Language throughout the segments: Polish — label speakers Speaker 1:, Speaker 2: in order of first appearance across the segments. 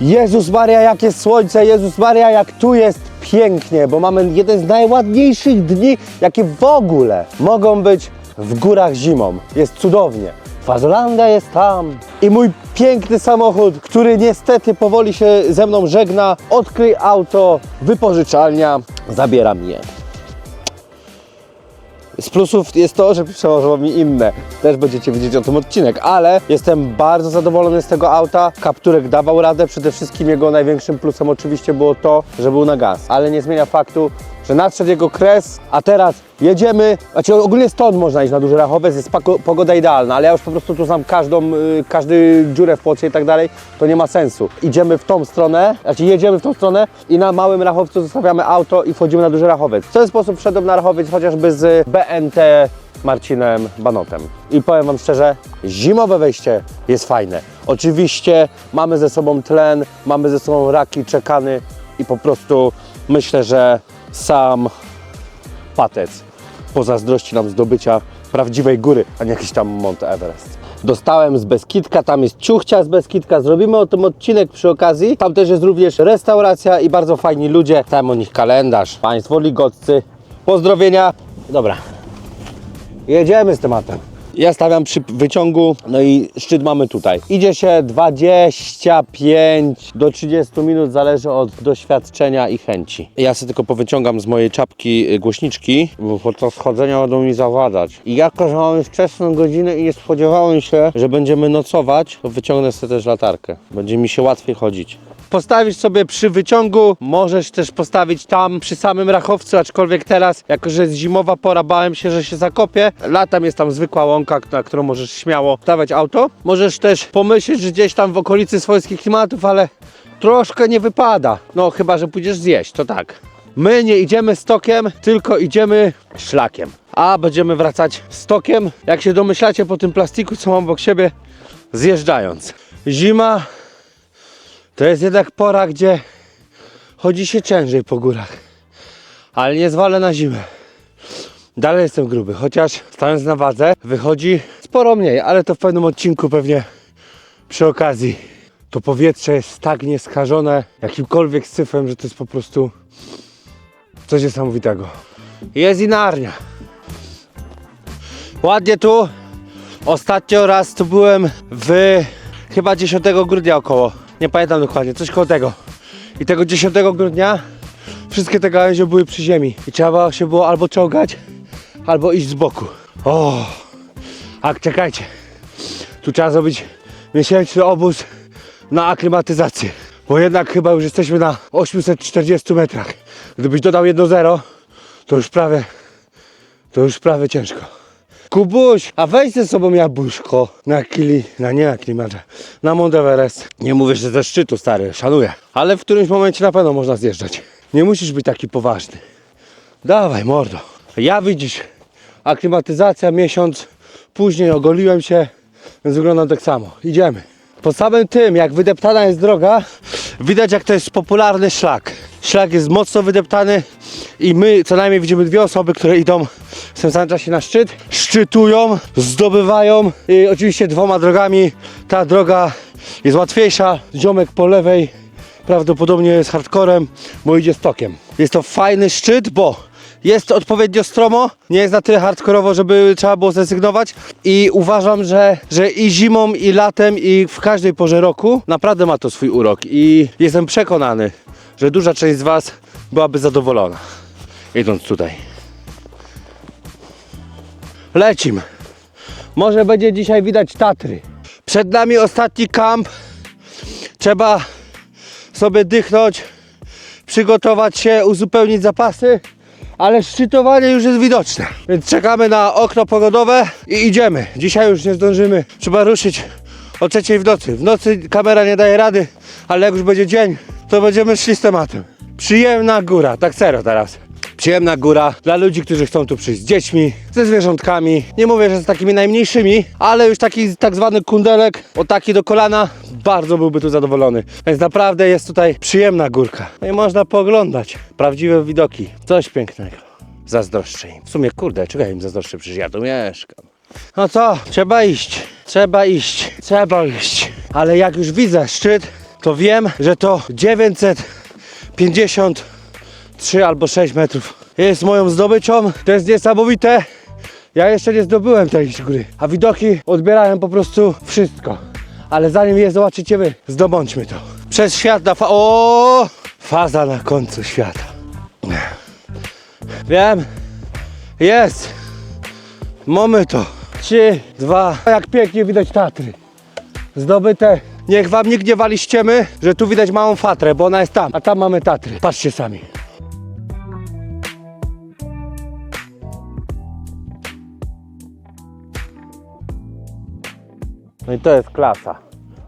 Speaker 1: Jezus Maria, jakie słońce, Jezus Maria, jak tu jest pięknie, bo mamy jeden z najładniejszych dni, jakie w ogóle mogą być w górach zimą. Jest cudownie. Fazolandia jest tam. I mój piękny samochód, który niestety powoli się ze mną żegna. Odkryj auto, wypożyczalnia, zabieram je. Z plusów jest to, że przełożyło mi inne. Też będziecie widzieć o tym odcinek, ale jestem bardzo zadowolony z tego auta. Kapturek dawał radę, przede wszystkim jego największym plusem oczywiście było to, że był na gaz. Ale nie zmienia faktu, że nadszedł jego kres, a teraz jedziemy. Znaczy ogólnie stąd można iść na duży rachowiec, jest pogoda idealna, ale ja już po prostu tu znam każdą, y, każdy dziurę w płocie i tak dalej, to nie ma sensu. Idziemy w tą stronę, znaczy jedziemy w tą stronę i na małym rachowcu zostawiamy auto i wchodzimy na duży rachowiec. W ten sposób wszedłem na rachowiec chociażby z BNT Marcinem Banotem. I powiem Wam szczerze, zimowe wejście jest fajne. Oczywiście mamy ze sobą tlen, mamy ze sobą raki, czekany i po prostu myślę, że sam patec pozazdrości nam zdobycia prawdziwej góry, a nie jakiś tam Mount Everest. Dostałem z Beskitka, tam jest ciuchcia z Beskitka, zrobimy o tym odcinek przy okazji. Tam też jest również restauracja i bardzo fajni ludzie. Tam o nich kalendarz, państwo ligoccy. Pozdrowienia. Dobra, jedziemy z tematem. Ja stawiam przy wyciągu, no i szczyt mamy tutaj. Idzie się 25 do 30 minut, zależy od doświadczenia i chęci. Ja sobie tylko powyciągam z mojej czapki y, głośniczki, bo podczas chodzenia będą mi zawadzać. I jako, że mamy wczesną godzinę i nie spodziewałem się, że będziemy nocować, to wyciągnę sobie też latarkę. Będzie mi się łatwiej chodzić. Postawisz sobie przy wyciągu, możesz też postawić tam przy samym rachowcu, aczkolwiek teraz, jako że jest zimowa pora, bałem się, że się zakopie. Latem jest tam zwykła łąka, na którą możesz śmiało stawiać auto. Możesz też pomyśleć, że gdzieś tam w okolicy swojskich klimatów, ale troszkę nie wypada. No chyba, że pójdziesz zjeść, to tak. My nie idziemy stokiem, tylko idziemy szlakiem. A będziemy wracać stokiem, jak się domyślacie po tym plastiku, co mam obok siebie, zjeżdżając. Zima to jest jednak pora, gdzie chodzi się ciężej po górach. Ale nie zwalę na zimę. Dalej jestem gruby, chociaż stając na wadze wychodzi sporo mniej, ale to w pewnym odcinku pewnie przy okazji. To powietrze jest tak nieskażone jakimkolwiek syfem, że to jest po prostu coś niesamowitego. Jest inarnia. Ładnie tu. Ostatnio raz tu byłem w chyba 10 grudnia około. Nie pamiętam dokładnie, coś koło tego. I tego 10 grudnia wszystkie te gałęzie były przy ziemi. I trzeba się było albo czołgać, albo iść z boku. O, a czekajcie. Tu trzeba zrobić miesięczny obóz na aklimatyzację. Bo jednak chyba już jesteśmy na 840 metrach. Gdybyś dodał jedno zero, to już prawie, to już prawie ciężko. Kubuś, a weź ze sobą jabłuszko na kili, na nie na na Mount Everest. Nie mówię, że ze szczytu, stary, szanuję. Ale w którymś momencie na pewno można zjeżdżać. Nie musisz być taki poważny. Dawaj, mordo. Ja widzisz, aklimatyzacja miesiąc później ogoliłem się, więc wyglądam tak samo. Idziemy. Po samym tym, jak wydeptana jest droga, widać jak to jest popularny szlak. Szlak jest mocno wydeptany i my co najmniej widzimy dwie osoby, które idą samym czasie na szczyt, szczytują, zdobywają i oczywiście dwoma drogami. Ta droga jest łatwiejsza, ziomek po lewej prawdopodobnie jest hardcorem, bo idzie stokiem. Jest to fajny szczyt, bo jest odpowiednio stromo, nie jest na tyle hardkorowo, żeby trzeba było zrezygnować i uważam, że, że i zimą, i latem, i w każdej porze roku naprawdę ma to swój urok i jestem przekonany, że duża część z Was byłaby zadowolona idąc tutaj. Lecimy. Może będzie dzisiaj widać Tatry. Przed nami ostatni kamp. Trzeba sobie dychnąć, przygotować się, uzupełnić zapasy, ale szczytowanie już jest widoczne. Więc czekamy na okno pogodowe i idziemy. Dzisiaj już nie zdążymy. Trzeba ruszyć o trzeciej w nocy. W nocy kamera nie daje rady, ale jak już będzie dzień, to będziemy szli z tematem. Przyjemna góra, tak serio teraz. Przyjemna góra dla ludzi, którzy chcą tu przyjść z dziećmi, ze zwierzątkami. Nie mówię, że z takimi najmniejszymi, ale już taki tak zwany kundelek, o taki do kolana, bardzo byłby tu zadowolony. Więc naprawdę jest tutaj przyjemna górka. No i można pooglądać prawdziwe widoki. Coś pięknego. Zazdroszczę im. W sumie, kurde, czego ja im zazdroszczę? Przecież ja tu mieszkam. No co, trzeba iść, trzeba iść, trzeba iść. Ale jak już widzę szczyt, to wiem, że to 953 albo 6 metrów jest moją zdobyczą. To jest niesamowite. Ja jeszcze nie zdobyłem tej góry, a widoki odbierają po prostu wszystko. Ale zanim je zobaczycie wy, zdobądźmy to. Przez świat na fa... O! Faza na końcu świata. Wiem. Jest. Mamy to. Trzy, dwa. Jak pięknie widać Tatry. Zdobyte. Niech wam nikt nie wali ściemy, że tu widać małą fatrę, bo ona jest tam. A tam mamy Tatry. Patrzcie sami. No i to jest klasa.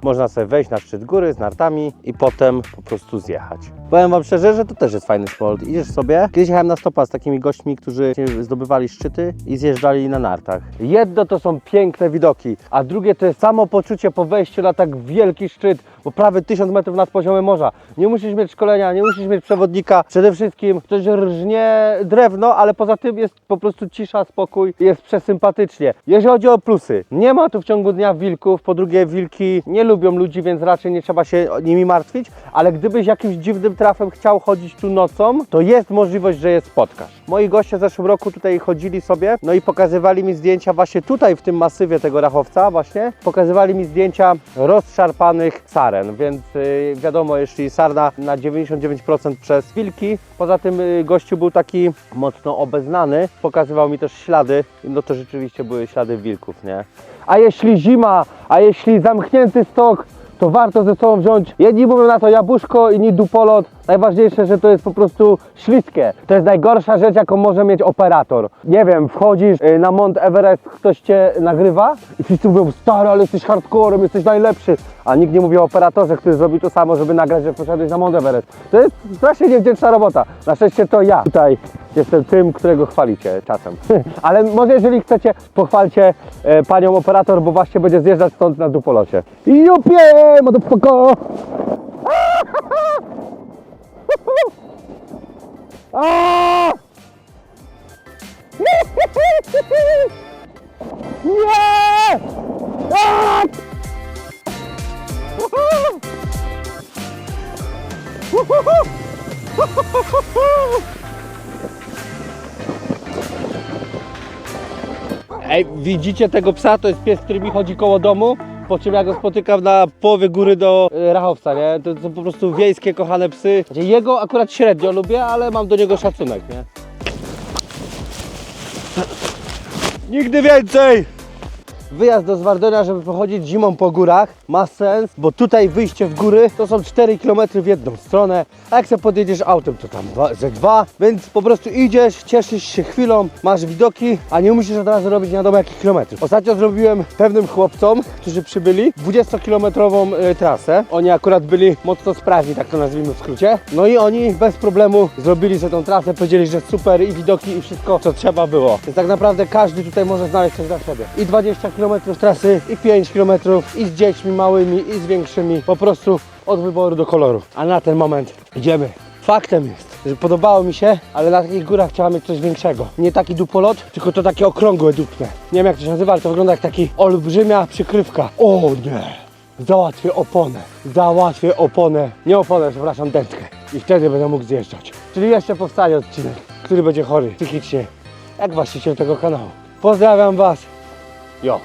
Speaker 1: Można sobie wejść na szczyt góry z nartami i potem po prostu zjechać. Powiem Wam szczerze, że to też jest fajny sport. Idziesz sobie. Kiedyś jechałem na stopa z takimi gośćmi, którzy zdobywali szczyty i zjeżdżali na nartach. Jedno to są piękne widoki, a drugie to jest samo poczucie po wejściu na tak wielki szczyt, bo prawie 1000 metrów nad poziomem morza. Nie musisz mieć szkolenia, nie musisz mieć przewodnika. Przede wszystkim ktoś rżnie drewno, ale poza tym jest po prostu cisza, spokój, jest przesympatycznie. Jeżeli chodzi o plusy, nie ma tu w ciągu dnia wilków, po drugie wilki nie lubią ludzi, więc raczej nie trzeba się nimi martwić, ale gdybyś jakimś dziwnym trafem chciał chodzić tu nocą, to jest możliwość, że je spotkasz. Moi goście w zeszłym roku tutaj chodzili sobie, no i pokazywali mi zdjęcia właśnie tutaj w tym masywie tego rachowca właśnie, pokazywali mi zdjęcia rozszarpanych saren, więc yy, wiadomo, jeśli sarna na 99% przez wilki, poza tym yy, gościu był taki mocno obeznany, pokazywał mi też ślady, no to rzeczywiście były ślady wilków, nie? A jeśli zima, a jeśli zamknięty stok, to warto ze sobą wziąć. Jedni mówią na to jabłuszko, inni dupolot. Najważniejsze, że to jest po prostu śliskie. To jest najgorsza rzecz, jaką może mieć operator. Nie wiem, wchodzisz y, na Mount Everest, ktoś cię nagrywa i wszyscy mówią, stary, ale jesteś hardcorem, jesteś najlepszy. A nikt nie mówi o operatorze, który zrobił to samo, żeby nagrać, że poszedłeś na Mount Everest. To jest strasznie niewdzięczna robota. Na szczęście to ja tutaj jestem tym, którego chwalicie czasem. ale może jeżeli chcecie, pochwalcie e, panią operator, bo właśnie będzie zjeżdżać stąd na dupolocie. Jupie, motherfucker! A! Nie! Uhuhu! Ej, widzicie tego psa? To jest pies, który mi chodzi koło domu. Po czym ja go spotykam na połowie góry do e, Rachowca, nie? To są po prostu wiejskie, kochane psy. Znaczy, Jego akurat średnio lubię, ale mam do niego szacunek, nie? Nigdy więcej! Wyjazd do Zwardonia, żeby pochodzić zimą po górach ma sens, bo tutaj wyjście w góry to są 4 km w jedną stronę, a jak sobie podjedziesz autem to tam dwa, ze dwa, więc po prostu idziesz, cieszysz się chwilą, masz widoki, a nie musisz od razu robić wiadomo jakich kilometrów. Ostatnio zrobiłem pewnym chłopcom, którzy przybyli 20-kilometrową y, trasę. Oni akurat byli mocno sprawni, tak to nazwijmy w skrócie. No i oni bez problemu zrobili sobie tą trasę, powiedzieli, że super i widoki i wszystko co trzeba było. Więc tak naprawdę każdy tutaj może znaleźć coś dla siebie. I 20 km trasy, i 5 km, i z dziećmi małymi, i z większymi. Po prostu od wyboru do koloru. A na ten moment idziemy. Faktem jest, że podobało mi się, ale na takich górach chciałem mieć coś większego. Nie taki dupolot, tylko to takie okrągłe dupne. Nie wiem jak to się nazywa, ale to wygląda jak taki olbrzymia przykrywka. O nie! Załatwię oponę. Załatwię oponę. Nie oponę, przepraszam, dętkę. I wtedy będę mógł zjeżdżać. Czyli jeszcze powstanie odcinek, który będzie chory psychicznie, jak właściciel tego kanału. Pozdrawiam Was. Jo.